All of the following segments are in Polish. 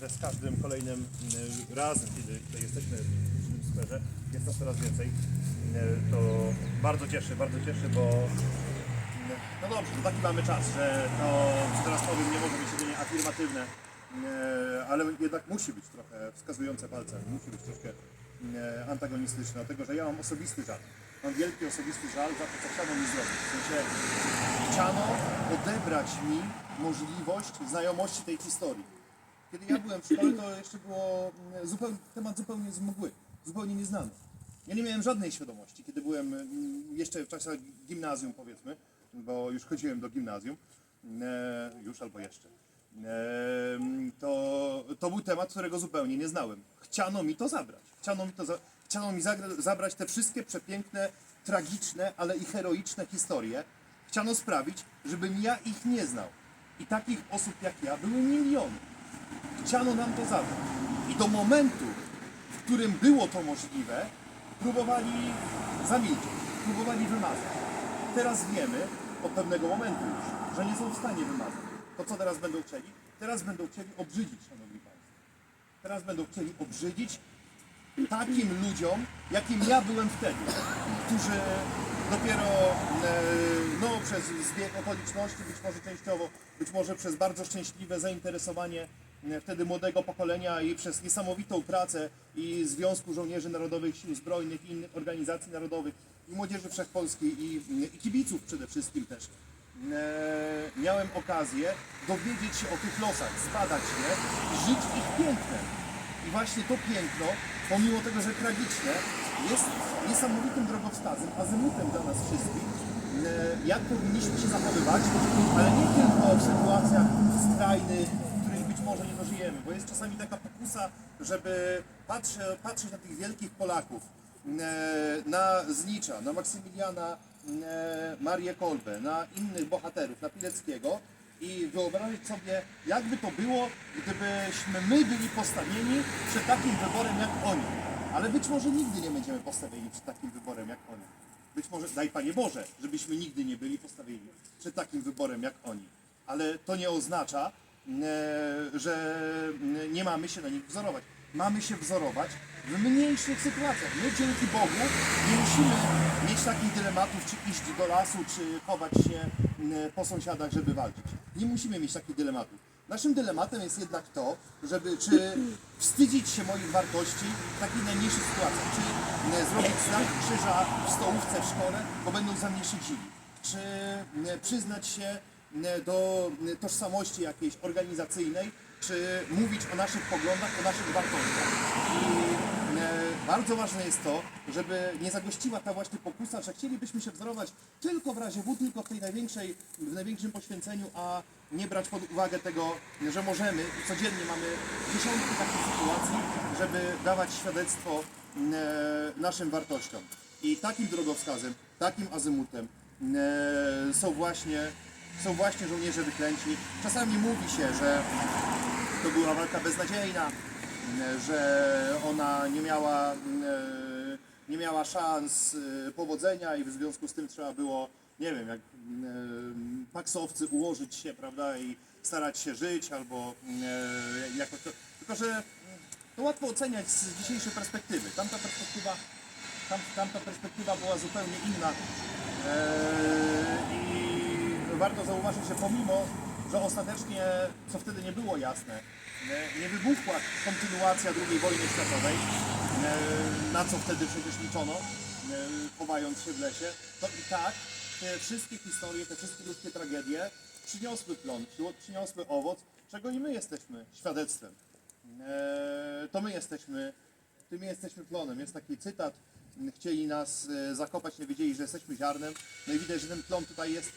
że z każdym kolejnym y, razem, kiedy tutaj jesteśmy w tym skwerze, jest nas coraz więcej. Y, To bardzo cieszy, bardzo cieszy, bo y, no dobrze, to taki mamy czas, że to, co teraz powiem, nie może być jedynie afirmatywne, ale jednak musi być trochę wskazujące palcem, musi być troszkę antagonistyczne, dlatego że ja mam osobisty żal. Mam wielki osobisty żal za to, co chciano mi zrobić. W sensie chciano odebrać mi możliwość znajomości tej historii. Kiedy ja byłem w szkole, to jeszcze było mm, temat zupełnie z mgły, zupełnie nieznany. Ja nie miałem żadnej świadomości, kiedy byłem mm, jeszcze w czasach gimnazjum, powiedzmy, bo już chodziłem do gimnazjum, e, już albo jeszcze. E, to, to był temat, którego zupełnie nie znałem. Chciano mi to zabrać. Chciano mi, to za, chciano mi zabrać te wszystkie przepiękne, tragiczne, ale i heroiczne historie. Chciano sprawić, żebym ja ich nie znał. I takich osób jak ja były miliony. Chciano nam to zabrać. I do momentu, w którym było to możliwe, próbowali zamilczeć, próbowali wymazać. Teraz wiemy, od pewnego momentu już, że nie są w stanie wymazać. To co teraz będą chcieli? Teraz będą chcieli obrzydzić, Szanowni Państwo. Teraz będą chcieli obrzydzić takim ludziom, jakim ja byłem wtedy, którzy dopiero e, no, przez zbieg okoliczności, być może częściowo, być może przez bardzo szczęśliwe zainteresowanie wtedy młodego pokolenia i przez niesamowitą pracę i Związku Żołnierzy Narodowych Sił Zbrojnych i innych organizacji narodowych i Młodzieży Wszechpolskiej i, i kibiców przede wszystkim też e, miałem okazję dowiedzieć się o tych losach, zbadać je żyć ich pięknem. I właśnie to piękno, pomimo tego, że tragiczne, jest niesamowitym drogowskazem, azymutem dla nas wszystkich, e, jak powinniśmy się zachowywać, ale nie tylko w sytuacjach skrajnych, może nie dożyjemy, bo jest czasami taka pokusa, żeby patrzeć na tych wielkich Polaków, e, na Znicza, na Maksymiliana e, Marię Kolbę, na innych bohaterów, na Pileckiego i wyobrazić sobie, jakby to było, gdybyśmy my byli postawieni przed takim wyborem jak oni. Ale być może nigdy nie będziemy postawieni przed takim wyborem jak oni. Być może, daj Panie Boże, żebyśmy nigdy nie byli postawieni przed takim wyborem jak oni. Ale to nie oznacza, że mm, nie mamy się na nich wzorować. Mamy się wzorować w mniejszych sytuacjach. My dzięki Bogu nie musimy mieć takich dylematów, czy iść do lasu, czy chować się mm, po sąsiadach, żeby walczyć. Nie musimy mieć takich dylematów. Naszym dylematem jest jednak to, żeby czy wstydzić się moich wartości w takich najmniejszych sytuacjach, czy mm, zrobić znak krzyża w stołówce w szkole, bo będą za mnie szydzili, czy przyznać się do mm, tożsamości jakiejś organizacyjnej, czy mówić o naszych poglądach, o naszych wartościach. I e, bardzo ważne jest to, żeby nie zagościła ta właśnie pokusa, że chcielibyśmy się wzorować tylko w razie W, tylko w tej największej, w największym poświęceniu, a nie brać pod uwagę tego, że możemy i codziennie mamy dziesiątki takich sytuacji, żeby dawać świadectwo e, naszym wartościom. I takim drogowskazem, takim azymutem e, są właśnie, są właśnie żołnierze wyklęci. Czasami mówi się, że to była walka beznadziejna, że ona nie miała, e, nie miała szans e, powodzenia i w związku z tym trzeba było, nie wiem, jak e, paksowcy ułożyć się, prawda, i starać się żyć albo jakoś to, tylko że to łatwo oceniać z dzisiejszej perspektywy. Tamta perspektywa, tam, tamta perspektywa była zupełnie inna warto zauważyć, że pomimo, że ostatecznie, co wtedy nie było jasne, nie- nie wybuchła kontynuacja II wojny światowej, e, na co wtedy przecież liczono, e, chowając się w lesie, to i tak te wszystkie historie, te wszystkie ludzkie tragedie przyniosły plon, przy- przyniosły owoc, czego i my jesteśmy świadectwem. E, To my jesteśmy, tym my jesteśmy plonem. Jest taki cytat, chcieli nas e, zakopać, nie wiedzieli, że jesteśmy ziarnem. No i widać, że ten plon tutaj jest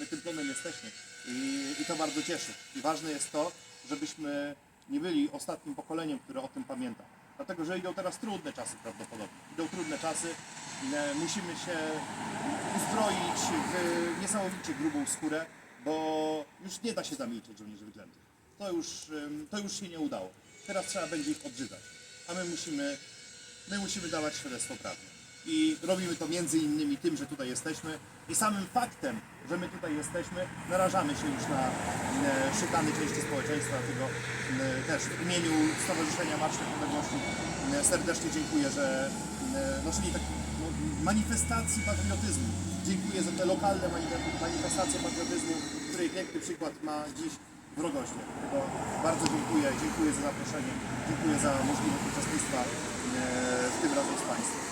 my tym plonem jesteśmy I, i to bardzo cieszy. I ważne jest to, żebyśmy nie byli ostatnim pokoleniem, które o tym pamięta. Dlatego, że idą teraz trudne czasy prawdopodobnie. Idą trudne czasy, e, musimy się uzbroić w niesamowicie grubą skórę, bo już nie da się zamilczeć żołnierzy wyklętych. To już, to już się nie udało. Teraz trzeba będzie ich obrzydzać. A my musimy, my musimy dawać świadectwo prawdy. I robimy to między innymi tym, że tutaj jesteśmy i samym faktem, że my tutaj jesteśmy, narażamy się już na e, szykany części społeczeństwa, dlatego e, też w imieniu Stowarzyszenia Marsz Niepodległości e, serdecznie dziękuję, że e, no, czyli tak, no, manifestacji patriotyzmu. Dziękuję za te lokalne manif- manifestacje patriotyzmu, której piękny przykład ma dziś w Rogoźnie. Dlatego bardzo dziękuję, dziękuję za zaproszenie, dziękuję za możliwość uczestnictwa w tym razem z Państwem.